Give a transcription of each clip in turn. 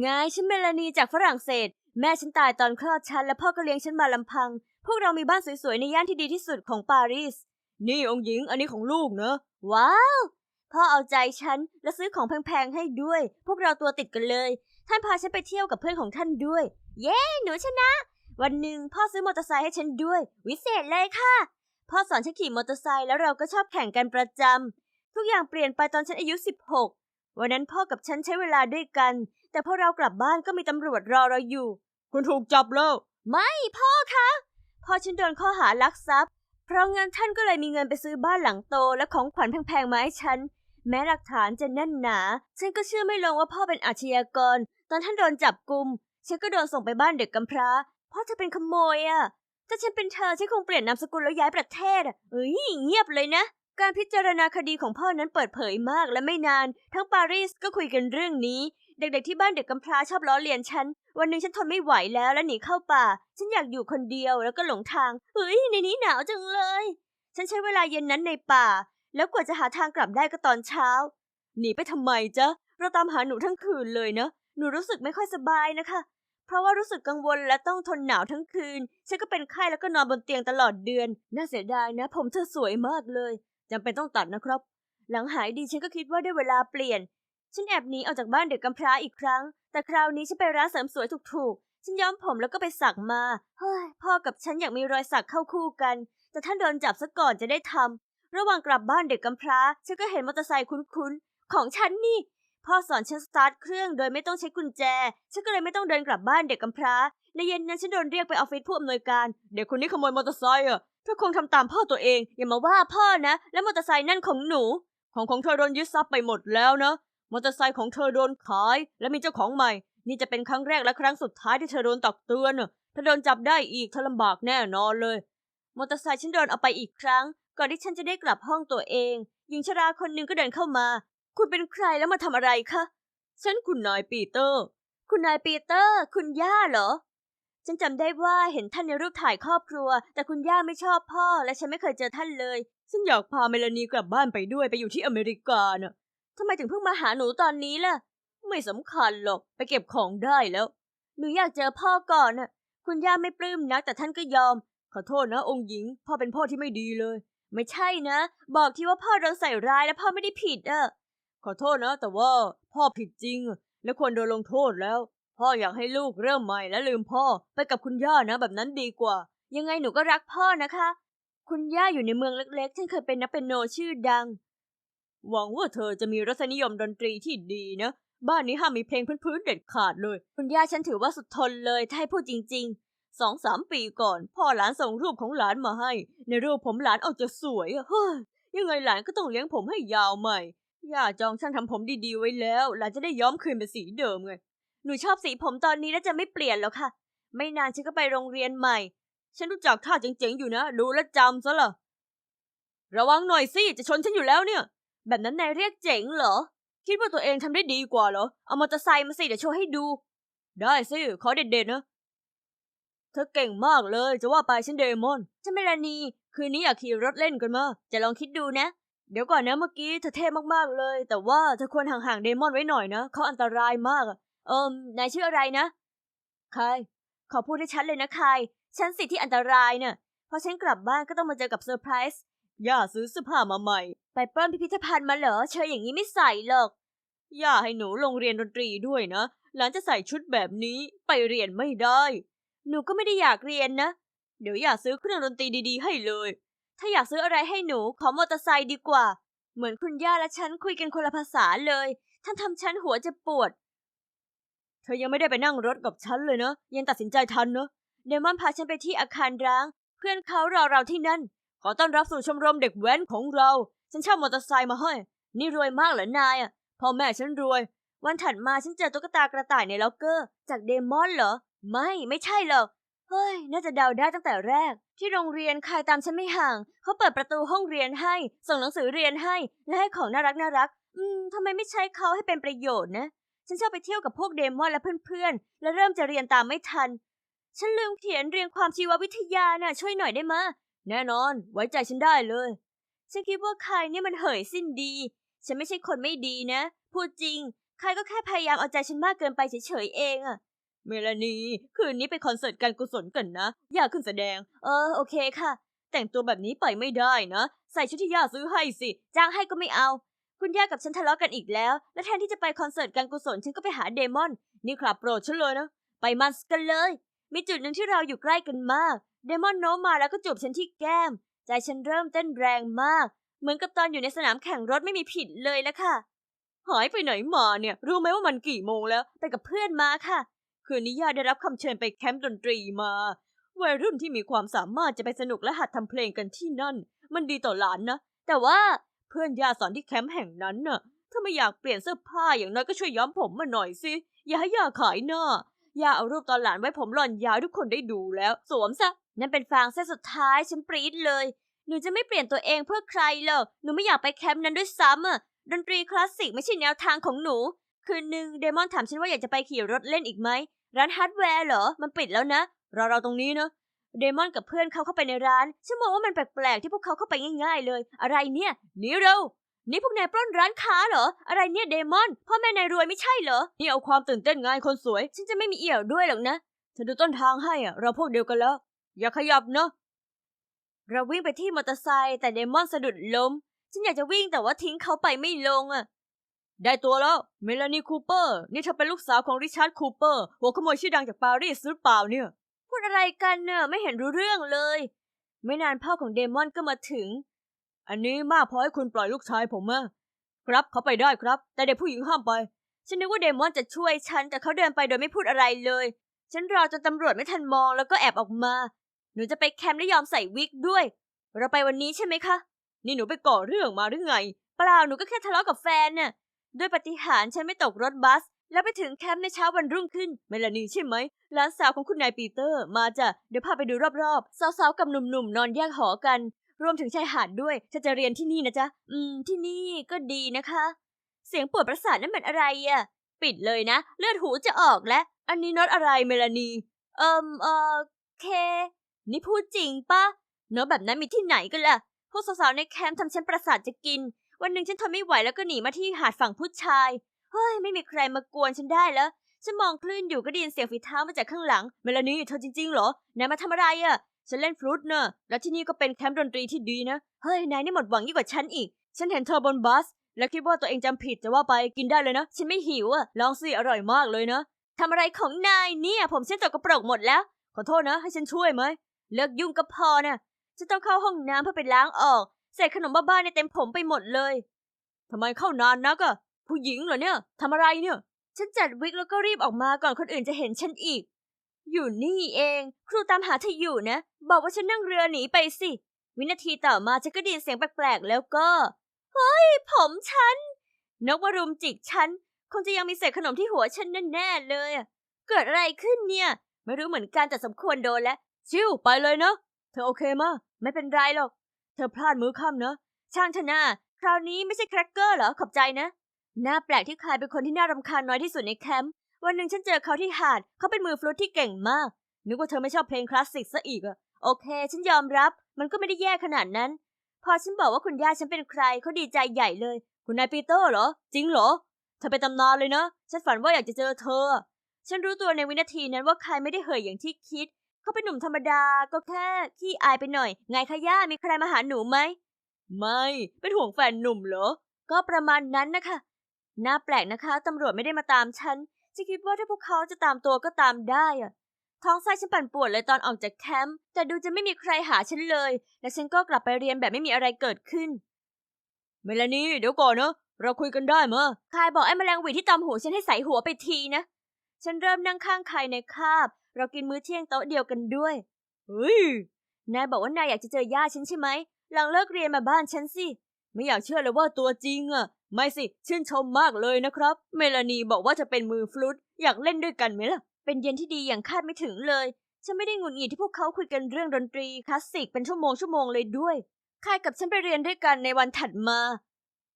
ไงฉันเมลานีจากฝรั่งเศส แม่ฉันตายตอนคลอดฉันและพ่อก็เลี้ยงฉันมาลำพัง พวกเรามีบ้านสวยๆ ในย่านที่ดีที่สุดของปารีส นี่องค์หญิงอันนี้ของลูกเนอะ ว้าว พ่อเอาใจฉันและซื้อของแพงๆให้ด้วย พวกเราตัวติดกันเลย ท่านพาฉันไปเที่ยวกับเพื่อนของท่านด้วย เย้ หนูชนะ วันหนึ่งพ่อซื้อมอเตอร์ไซค์ให้ฉันด้วย วิเศษเลยค่ะ พ่อสอนฉันขี่มอเตอร์ไซค์แล้วเราก็ชอบแข่งกันประจำทุกอย่างเปลี่ยนไปตอนฉันอายุ 16 วันนั้นพ่อกับฉันใช้เวลาด้วยกัน แต่พอเรากลับบ้านก็มีตำรวจรอเราอยู่ คุณถูกจับแล้ว ไม่พ่อคะพ่อฉันโดนข้อหาลักทรัพย์ เพราะงั้นท่านก็เลยมีเงินไปซื้อบ้านหลังโตและของขวัญแพงๆมาให้ฉัน แม้หลักฐานจะแน่นหนา ฉันก็เชื่อไม่ลงว่าพ่อเป็นอาชญากร ตอนท่านโดนจับกุม ฉันก็โดนส่งไปบ้านเด็กกำพร้า พ่อเธอเป็นขโมยอะถ้าฉันเป็นเธอฉันคงเปลี่ยนนามสกุลแล้วย้ายประเทศอะเอ้ยเงียบเลยนะการพิจารณาคดีของพ่อนั้นเปิดเผยมากและไม่นาน ทั้งปารีสก็คุยกันเรื่องนี้ เด็กๆที่บ้านเด็กกำพร้าชอบล้อเลียนฉัน วันหนึ่งฉันทนไม่ไหวแล้วและหนีเข้าป่า ฉันอยากอยู่คนเดียวแล้วก็หลงทาง เฮ้ย ในนี้หนาวจังเลย ฉันใช้เวลาเย็นนั้นในป่า แล้วกว่าจะหาทางกลับได้ก็ตอนเช้า หนีไปทำไมจ๊ะ เราตามหาหนูทั้งคืนเลยเนะ หนูรู้สึกไม่ค่อยสบายนะคะ เพราะว่ารู้สึกกังวลและต้องทนหนาวทั้งคืน ฉันก็เป็นไข้แล้วก็นอนบนเตียงตลอดเดือน น่าเสียดายนะ ผมเธอสวยมากเลยจำเป็นต้องตัดนะครับ หลังหายดีฉันก็คิดว่าได้เวลาเปลี่ยน ฉันแอบหนีออกจากบ้านเด็กกำพร้าอีกครั้ง แต่คราวนี้ฉันไปร้านเสริมสวยถูกๆ ฉันย้อมผมแล้วก็ไปสักมา เฮ้ย พ่อกับฉันอยากมีรอยสักเข้าคู่กัน แต่ท่านโดนจับซะก่อนจะได้ทำระหว่างกลับบ้านเด็กกำพร้า ฉันก็เห็นมอเตอร์ไซค์คุ้นๆ ของฉันนี่ พ่อสอนฉันสตาร์ทเครื่องโดยไม่ต้องใช้กุญแจ ฉันก็เลยไม่ต้องเดินกลับบ้านเด็กกำพร้า ในเย็นนั้นฉันโดนเรียกไปออฟฟิศผู้อำนวยการ เด็กคนนี้ขโมยมอเตอร์ไซค์อะเธอคงทำตามพ่อตัวเอง อย่ามาว่าพ่อนะ และมอเตอร์ไซค์นั่นของหนู ของของเธอโดนยึดทรัพย์ไปหมดแล้วนะ มอเตอร์ไซค์ของเธอโดนขาย และมีเจ้าของใหม่ นี่จะเป็นครั้งแรกและครั้งสุดท้ายที่เธอโดนตักเตือนน่ะถ้าโดนจับได้อีกเธอลำบากแน่นอนเลย มอเตอร์ไซค์ฉันโดนเอาไปอีกครั้ง ก่อนที่ฉันจะได้กลับห้องตัวเอง หญิงชราคนหนึ่งก็เดินเข้ามา คุณเป็นใครแล้วมาทำอะไรคะ ฉันคุณนายปีเตอร์ คุณนายปีเตอร์ คุณย่าเหรอ ฉันจำได้ว่าเห็นท่านในรูปถ่ายครอบครัว แต่คุณย่าไม่ชอบพ่อ และฉันไม่เคยเจอท่านเลย ฉันอยากพาเมลานีกลับบ้านไปด้วยไปอยู่ที่อเมริกาน่ะ ทำไมถึงเพิ่งมาหาหนูตอนนี้ล่ะ ไม่สำคัญหรอก ไปเก็บของได้แล้ว หนูอยากเจอพ่อก่อนน่ะ คุณย่าไม่ปลื้มนักแต่ท่านก็ยอม ขอโทษนะ องค์หญิง พ่อเป็นพ่อที่ไม่ดีเลย ไม่ใช่นะ บอกที่ว่าพ่อโดนใส่ร้ายและพ่อไม่ได้ผิดอะ ขอโทษนะ แต่ว่าพ่อผิดจริง และควรโดนลงโทษแล้ว พ่ออยากให้ลูกเริ่มใหม่และลืมพ่อ ไปกับคุณย่านะ แบบนั้นดีกว่า ยังไงหนูก็รักพ่อนะคะ คุณย่าอยู่ในเมืองเล็กๆฉันเคยเป็นนักเปียโนชื่อดัง หวังว่าเธอจะมีรสนิยมดนตรีที่ดีนะ บ้านนี้ห้ามมีเพลงพื้นๆเด็ดขาดเลย คุณย่าฉันถือว่าสุดทนเลยถ้าให้พูดจริงๆสองสามปีก่อน พ่อหลานส่งรูปของหลานมาให้ ในรูปผมหลานออกจะสวยอะเฮ้ยยังไงหลานก็ต้องเลี้ยงผมให้ยาวใหม่ย่าจองช่างทำผมดีๆไว้แล้ว หลานจะได้ย้อมคืนเป็นสีเดิมไงหนูชอบสีผมตอนนี้และจะไม่เปลี่ยนแล้วค่ะ ไม่นานฉันก็ไปโรงเรียนใหม่ ฉันรู้จักท่าเจ๋งๆอยู่นะดูแลวจำซะละระวังหน่อยสิจะชนฉันอยู่แล้วเนี่ย แบบนั้นนายเรียกเจ๋งเหรอ คิดว่าตัวเองทำได้ดีกว่าเหรอ เอามอเตอร์ไซค์มาสิเดี๋ยวโชว์ให้ดู ได้สิ ขอเด็ดๆนะ เธอเก่งมากเลย จะว่าไปฉันเดมอนฉันเมลานี คืนนี้อยากขี่รถเล่นกันมาจะลองคิดดูนะ เดี๋ยวก่อนนะเมื่อกี้เธอเท่มากๆเลย แต่ว่าเธอควรห่างๆเดมอนไว้หน่อยนะ เขาอันตรายมากอะเอิมนายชื่ออะไรนะใครขอพูดให้ชัดเลยนะคายฉันสิที่อันตรายเน่ะพอฉันกลับบ้านก็ต้องมาเจอกับเซอร์ไพรส์ ย่าซื้อเสื้อผ้ามาใหม่ ไปปล้นพิพิธภัณฑ์มาเหรอ เชยอย่างนี้ไม่ใส่หรอก ย่าให้หนูลงเรียนดนตรีด้วยนะ หลานจะใส่ชุดแบบนี้ไปเรียนไม่ได้ หนูก็ไม่ได้อยากเรียนนะ เดี๋ยวย่าซื้อเครื่องดนตรีดีๆ ให้เลย ถ้าอยากซื้ออะไรให้หนูขอมอเตอร์ไซค์ดีกว่า เหมือนคุณย่าและฉันคุยกันคนละภาษาเลย ท่านทำฉันหัวจะปวด เธอยังไม่ได้ไปนั่งรถกับฉันเลยนะยังตัดสินใจทันเนอะเดมอนพาฉันไปที่อาคารร้าง เพื่อนเขารอเราที่นั่น ขอต้อนรับสู่ชมรมเด็กแว้นของเรา ฉันเช่ามอเตอร์ไซค์มาให้ นี่รวยมากเหรอนายอะ พ่อแม่ฉันรวย วันถัดมาฉันเจอตุ๊กตากระต่ายในล็อกเกอร์ จากเดมอนเหรอ ไม่ ไม่ใช่หรอก เฮ้ย น่าจะเดาได้ตั้งแต่แรก ที่โรงเรียนใครตามฉันไม่ห่าง เขาเปิดประตูห้องเรียนให้ ส่งหนังสือเรียนให้ และให้ของน่ารักน่ารัก อืมทำไมไม่ใช้เขาให้เป็นประโยชน์นะ ฉันชอบไปเที่ยวกับพวกเดมอนและเพื่อนๆ และเริ่มจะเรียนตามไม่ทัน ฉันลืมเขียนเรียงความชีววิทยาน่ะช่วยหน่อยได้มะ แน่นอน ไว้ใจฉันได้เลย ฉันคิดว่าใครเนี่ยมันเหยสิ้นดี ฉันไม่ใช่คนไม่ดีนะ พูดจริง ใครก็แค่พยายามเอาใจฉันมากเกินไปเฉยๆเองอะเมลานีคืนนี้ไปคอนเสิร์ตการกุศลกันนะย่าขึ้นแสดง เออ โอเคค่ะ แต่งตัวแบบนี้ไปไม่ได้นะ ใส่ชุดที่ย่าซื้อให้สิ จ้างให้ก็ไม่เอา คุณย่ากับฉันทะเลาะกันอีกแล้ว และแทนที่จะไปคอนเสิร์ตการกุศลฉันก็ไปหาเดมอน นี่ครับโปรดฉันเลยนะ ไปมันส์กันเลย มีจุดหนึ่งที่เราอยู่ใกล้กันมาก เดมอนโน้มมาแล้วก็จูบฉันที่แก้ม ใจฉันเริ่มเต้นแรงมาก เหมือนกับตอนอยู่ในสนามแข่งรถไม่มีผิดเลยละค่ะ หายไปไหนมาเนี่ย รู้ไหมว่ามันกี่โมงแล้ว ไปกับเพื่อนมาค่ะ คืนนี้ย่าได้รับคำเชิญไปแคมป์ดนตรีมาวัยรุ่นที่มีความสามารถจะไปสนุกและหัดทำเพลงกันที่นั่น มันดีต่อหลานนะ แต่ว่าเพื่อนย่าสอนที่แคมป์แห่งนั้นน่ะ ถ้าไม่อยากเปลี่ยนเสื้อผ้าอย่างน้อยก็ช่วยย้อมผมมาหน่อยสิ อย่าให้ย่าขายหน้า ย่าเอารูปตอนหลานไว้ผมหล่อนยาวทุกคนได้ดูแล้ว สวมซะ นั่นเป็นฟางเส้นสุดท้ายฉันปรี๊ดเลย หนูจะไม่เปลี่ยนตัวเองเพื่อใครหรอกหนูไม่อยากไปแคมป์นั้นด้วยซ้ำอะดนตรีคลาสสิกไม่ใช่แนวทางของหนู คืนหนึ่งเดมอนถามฉันว่าอยากจะไปขี่รถเล่นอีกไหมร้านฮาร์ดแวร์เหรอ มันปิดแล้วนะรอเราตรงนี้นะเดมอนกับเพื่อนเขาเข้าไปในร้านฉันมองว่ามันแปลกๆที่พวกเขาเข้าไปง่าย ๆ เลย อะไรเนี่ยหนี่เร็วนี่พวกนายปล้นร้านค้าเหรอ อะไรเนี่ยเดมอน พ่อแม่นายรวยไม่ใช่เหรอ นี่เอาความตื่นเต้นไงคนสวย ฉันจะไม่มีเอี่ยวด้วยหรอกนะ ฉันดูต้นทางให้อะเราพวกเดียวกันแล้ว อย่าขยับเนะเราวิ่งไปที่มอเตอร์ไซค์แต่เดมอนสะดุดล้ม ฉันอยากจะวิ่งแต่ว่าทิ้งเขาไปไม่ลงอะได้ตัวแล้ว เมลานีคูเปอร์ นี่เธอเป็นลูกสาวของริชาร์ดคูเปอร์ หัวขโมยชื่อดังจากปารีสหรือเปล่าเนี่ย พูดอะไรกันเน่ะไม่เห็นรู้เรื่องเลย ไม่นานพ่อของเดมอนก็มาถึง อันนี้มากพอให้คุณปล่อยลูกชายผมมาครับเขาไปได้ครับ แต่เด็กผู้หญิงห้ามไป ฉันนึกว่าเดมอนจะช่วยฉันแต่เขาเดินไปโดยไม่พูดอะไรเลย ฉันรอจนตำรวจไม่ทันมองแล้วก็แอบออกมา หนูจะไปแคมป์และยอมใส่วิกด้วย เราไปวันนี้ใช่ไหมคะ นี่หนูไปก่อเรื่องมาหรือไง เปล่าหนูก็แค่ทะเลาะกับแฟนน่ะด้วยปฏิหารฉันไม่ตกรถบัส แล้วไปถึงแคมป์ในเช้าวันรุ่งขึ้นเมลานีใช่ไหมหลานสาวของคุณนายปีเตอร์ มาจ้ะเดี๋ยวพาไปดูรอบๆ สาวๆกับหนุ่มๆนอนแยกหอกัน รวมถึงชายหาดด้วยฉันจะเรียนที่นี่นะจ๊ะอืม ที่นี่ก็ดีนะคะ เสียงปวดประสาทนั่นมันอะไรอะปิดเลยนะ เลือดหูจะออกแล้วๆอันนี้น็อตอะไรเมลานี เอิมเออเค นี่พูดจริงปะเนอะแบบนั้นมีที่ไหนกันล่ะ พวกสาวๆในแคมป์ทำฉันประสาทจะกิน วันหนึ่งฉันทนไม่ไหวแล้วก็หนีมาที่หาดฝั่งผู้ชาย เฮ้ย ไม่มีใครมากวนฉันได้แล้ว ฉันมองคลื่นอยู่ก็ได้ยินเสียงฝีเท้ามาจากข้างหลัง เมลานีเธอจริงๆเหรอนายมาทำอะไรอะฉันเล่นฟลุตเนอะแล้วที่นี่ก็เป็นแคมป์ดนตรีที่ดีนะ เฮ้ย นายนี่หมดหวังยิ่งกว่าฉันอีก ฉันเห็นเธอบนบัส และคิดว่าตัวเองจำผิดจะว่าไปกินได้เลยนะ ฉันไม่หิวอะลองสิอร่อยมากเลยนะทำอะไรของนายเนี่ย ผมฉันตกกระปรกหมดแล้ว ขอโทษนะ ให้ฉันช่วยไหม เลิกยุ่งก็พอนะฉันต้องเข้าห้องน้ำเพื่อไปล้างออกเศษขนมบ้าๆในเต็มผมไปหมดเลยทำไมเข้านานนักอะผู้หญิงเหรอเนี่ยทำอะไรเนี่ย ฉันจัดวิกแล้วก็รีบออกมาก่อนคนอื่นจะเห็นฉันอีก อยู่นี่เอง ครูตามหาเธออยู่นะ บอกว่าฉันนั่งเรือหนีไปสิ วินาทีต่อมาฉันก็ได้ยินเสียงแปลกๆแล้วก็ เฮ้ย ผมฉัน นกมารุมจิกฉัน คงจะยังมีเศษขนมที่หัวฉันแน่ๆเลย เกิดอะไรขึ้นเนี่ย ไม่รู้เหมือนกันแต่สมควรโดนแล้ว ชิวไปเลยนะ เธอโอเคมะไม่เป็นไรหรอก เธอพลาดมื้อค่ำเนะช่างเถอะนาคราวนี้ไม่ใช่แครกเกอร์เหรอ ขอบใจนะ น่าแปลกที่ใครเป็นคนที่น่ารำคาญน้อยที่สุดในแคมป์ วันหนึ่งฉันเจอเขาที่หาด เขาเป็นมือฟลุตที่เก่งมาก นึกว่าเธอไม่ชอบเพลงคลาสสิกซะอีกอะโอเค ฉันยอมรับ มันก็ไม่ได้แย่ขนาดนั้น พอฉันบอกว่าคุณย่าฉันเป็นใคร เขาดีใจใหญ่เลย คุณนายปีเตอร์เหรอ จริงเหรอ เธอเป็นตำนานเลยนะ ฉันฝันว่าอยากจะเจอเธอ ฉันรู้ตัวในวินาทีนั้นว่าใครไม่ได้เห่ยอย่างที่คิด เขาเป็นหนุ่มธรรมดาก็แค่ขี้อายไปหน่อย ไงคะย่ามีใครมาหาหนูไหม ไม่ เป็นห่วงแฟนหนุ่มเหรอ ก็ประมาณนั้นนะคะ น่าแปลกนะคะตำรวจไม่ได้มาตามฉัน จะคิดว่าถ้าพวกเขาจะตามตัวก็ตามได้อะท้องไส้ฉันปั่นป่วนเลยตอนออกจากแคมป์ แต่ดูจะไม่มีใครหาฉันเลย และฉันก็กลับไปเรียนแบบไม่มีอะไรเกิดขึ้น เมลานีเดี๋ยวก่อนนะ เราคุยกันได้มะคายบอกไอ้แมลงหวีที่ตอมหูฉันให้ใส่หัวไปทีนะ ฉันเริ่มนั่งข้างใครในคาบ เรากินมื้อเที่ยงโต๊ะเดียวกันด้วยเฮ้ยนายบอกว่านายอยากจะเจอย่าฉันใช่ไหมหลังเลิกเรียนมาบ้านฉันสิไม่อยากเชื่อเลยว่าตัวจริงอะไม่สิชื่นชมมากเลยนะครับ เมลานีบอกว่าจะเป็นมือฟลุตอยากเล่นด้วยกันไหมล่ะ เป็นเย็นที่ดีอย่างคาดไม่ถึงเลย ฉันไม่ได้หงุดหงิดที่พวกเขาคุยกันเรื่องดนตรีคลาสสิกเป็นชั่วโมงชั่วโมงเลยด้วยคายกับฉันไปเรียนด้วยกันในวันถัดมา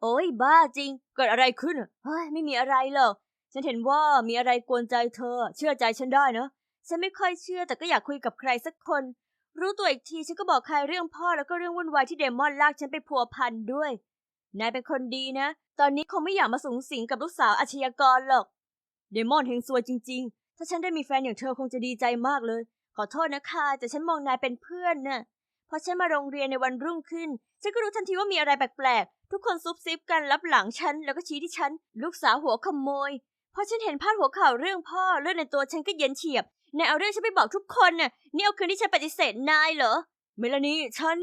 โอ้ยบ้าจริง เกิดอะไรขึ้นอะเฮ้ยไม่มีอะไรหรอกฉันเห็นว่ามีอะไรกวนใจเธอ เชื่อใจฉันได้นะ ฉันไม่ค่อยเชื่อแต่ก็อยากคุยกับใครสักคน รู้ตัวอีกทีฉันก็บอกใครเรื่องพ่อแล้วก็เรื่องวุ่นวายที่เดมอนลากฉันไปพัวพันด้วย นายเป็นคนดีนะ ตอนนี้คงไม่อยากมาสูงสิงกับลูกสาวอาชญากรหรอก เดมอนเฮงซวยจริง ๆ ถ้าฉันได้มีแฟนอย่างเธอคงจะดีใจมากเลย ขอโทษนะคะ แต่ฉันมองนายเป็นเพื่อนน่ะพอฉันมาโรงเรียนในวันรุ่งขึ้น ฉันก็รู้ทันทีว่ามีอะไรแปลกๆ ทุกคนซุบซิบกันรับหลังฉัน แล้วก็ชี้ที่ฉัน ลูกสาวหัวขโมย พอฉันเห็นพาดหัวข่าวเรื่องพ่อเลือดในตัวฉันก็เย็นเฉียบ นายเอาเรื่องฉันไปบอกทุกคนน่ะนี่เอาคืนที่ฉันปฏิเสธนายเหรอ เมลานีฉัน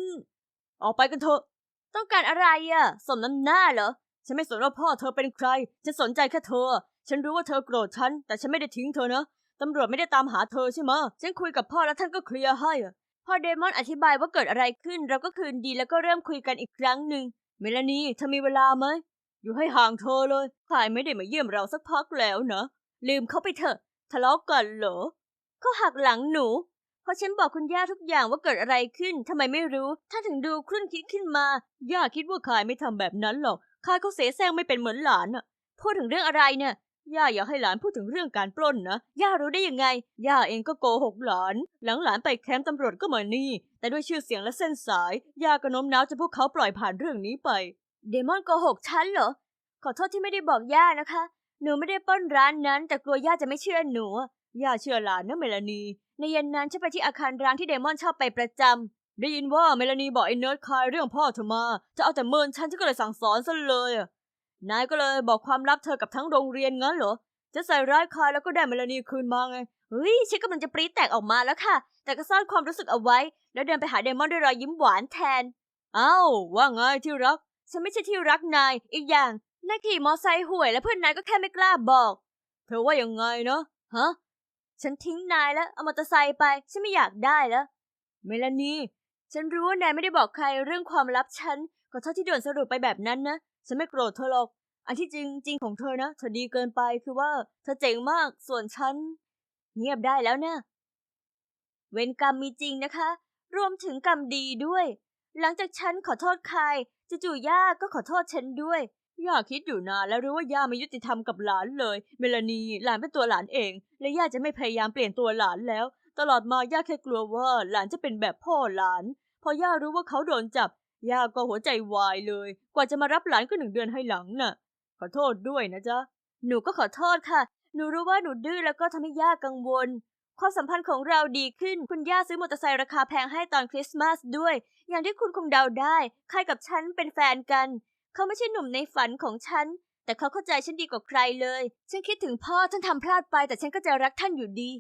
ออกไปกันเถอะ ต้องการอะไรอะ สมน้ำหน้าเหรอ ฉันไม่สนว่าพ่อเธอเป็นใคร ฉันสนใจแค่เธอ ฉันรู้ว่าเธอโกรธฉัน แต่ฉันไม่ได้ทิ้งเธอนะ ตำรวจไม่ได้ตามหาเธอใช่ไหมฉันคุยกับพ่อแล้วท่านก็เคลียร์ให้อะพอเดมอนอธิบายว่าเกิดอะไรขึ้น เราก็คืนดีแล้วก็เริ่มคุยกันอีกครั้งหนึ่ง เมลานีเธอมีเวลาไหม อยู่ให้ห่างเธอเลยใครไม่ได้มาเยี่ยมเราสักพักแล้วนะ ลืมเขาไปเถอะ ทะเลาะกันเหรอ เขาหักหลังหนูพอฉันบอกคุณย่าทุกอย่างว่าเกิดอะไรขึ้นทำไมไม่รู้ท่านถึงดูครุ่นคิดขึ้นมา ย่าคิดว่าคายไม่ทำแบบนั้นหรอกคายเขาเสแสร้งไม่เป็นเหมือนหลานอะพูดถึงเรื่องอะไรเนี่ยย่าอยากให้หลานพูดถึงเรื่องการปล้นนะ ย่ารู้ได้ยังไง ย่าเองก็โกหกหลาน หลังหลานไปแคมป์ตำรวจก็มานี่ แต่ด้วยชื่อเสียงและเส้นสาย ย่าก็โน้มน้าวจะพวกเขาปล่อยผ่านเรื่องนี้ไป เดมอนโกหกฉันเหรอ ขอโทษที่ไม่ได้บอกย่านะคะ หนูไม่ได้ปล้นร้านนั้น แต่กลัวย่าจะไม่เชื่อหนู ย่าเชื่อหลานนะเมลานี ในเย็นนั้นฉันไปที่อาคารร้างที่เดมอนชอบไปประจำ ได้ยินว่าเมลานีบอกไอ้เนิร์ดคายเรื่องพ่อเธอมา จะเอาแต่เมินฉันฉันก็เลยสั่งสอนซะเลยอะนายก็เลยบอกความลับเธอกับทั้งโรงเรียนงั้นเหรอ จะใส่ร้ายคายแล้วก็ได้เมลานีคืนมาไง เฮ้ยฉันกำลังจะปรี๊ดแตกออกมาแล้วค่ะ แต่ก็ซ่อนความรู้สึกเอาไว้ แล้วเดินไปหาเดมอนด้วยรอยยิ้มหวานแทนอ้าวว่าไงที่รัก ฉันไม่ใช่ที่รักนาย อีกอย่างนายขี่มอไซค์ห่วย และเพื่อนนายก็แค่ไม่กล้าบอก เธอว่ายังไงเนาะ ฮะ ฉันทิ้งนายแล้ว เอามอเตอร์ไซค์ไป ฉันไม่อยากได้แล้ว เมลานี ฉันรู้ว่านายไม่ได้บอกใครเรื่องความลับฉันขอโทษที่ด่วนสรุปไปแบบนั้นนะ ฉันไม่โกรธเธอหรอก อันที่จริงจริงของเธอนะ เธอดีเกินไปคือว่า เธอเจ๋งมาก ส่วนฉัน เงียบได้แล้วนะเวรกรรมมีจริงนะคะ รวมถึงกรรมดีด้วย หลังจากฉันขอโทษใครจู่ย่าก็ขอโทษฉันด้วย ย่าคิดอยู่นานแล้วรู้ว่าย่าไม่ยุติธรรมกับหลานเลย เมลานีหลานเป็นตัวหลานเอง และย่าจะไม่พยายามเปลี่ยนตัวหลานแล้ว ตลอดมาย่าแค่กลัวว่าหลานจะเป็นแบบพ่อหลาน พอย่ารู้ว่าเขาโดนจับ ย่าก็หัวใจวายเลย กว่าจะมารับหลานก็หนึ่งเดือนให้หลังน่ะ ขอโทษด้วยนะจ๊ะ หนูก็ขอโทษค่ะ หนูรู้ว่าหนูดื้อแล้วก็ทำให้ย่ากังวล ความสัมพันธ์ของเราดีขึ้น คุณย่าซื้อมอเตอร์ไซค์ราคาแพงให้ตอนคริสต์มาสด้วย อย่างที่คุณคงเดาได้ ใครกับฉันเป็นแฟนกัน เขาไม่ใช่หนุ่มในฝันของฉัน แต่เขาเข้าใจฉันดีกว่าใครเลย ฉันคิดถึงพ่อท่านทำพลาดไป แต่ฉันก็จะรักท่านอยู่ดี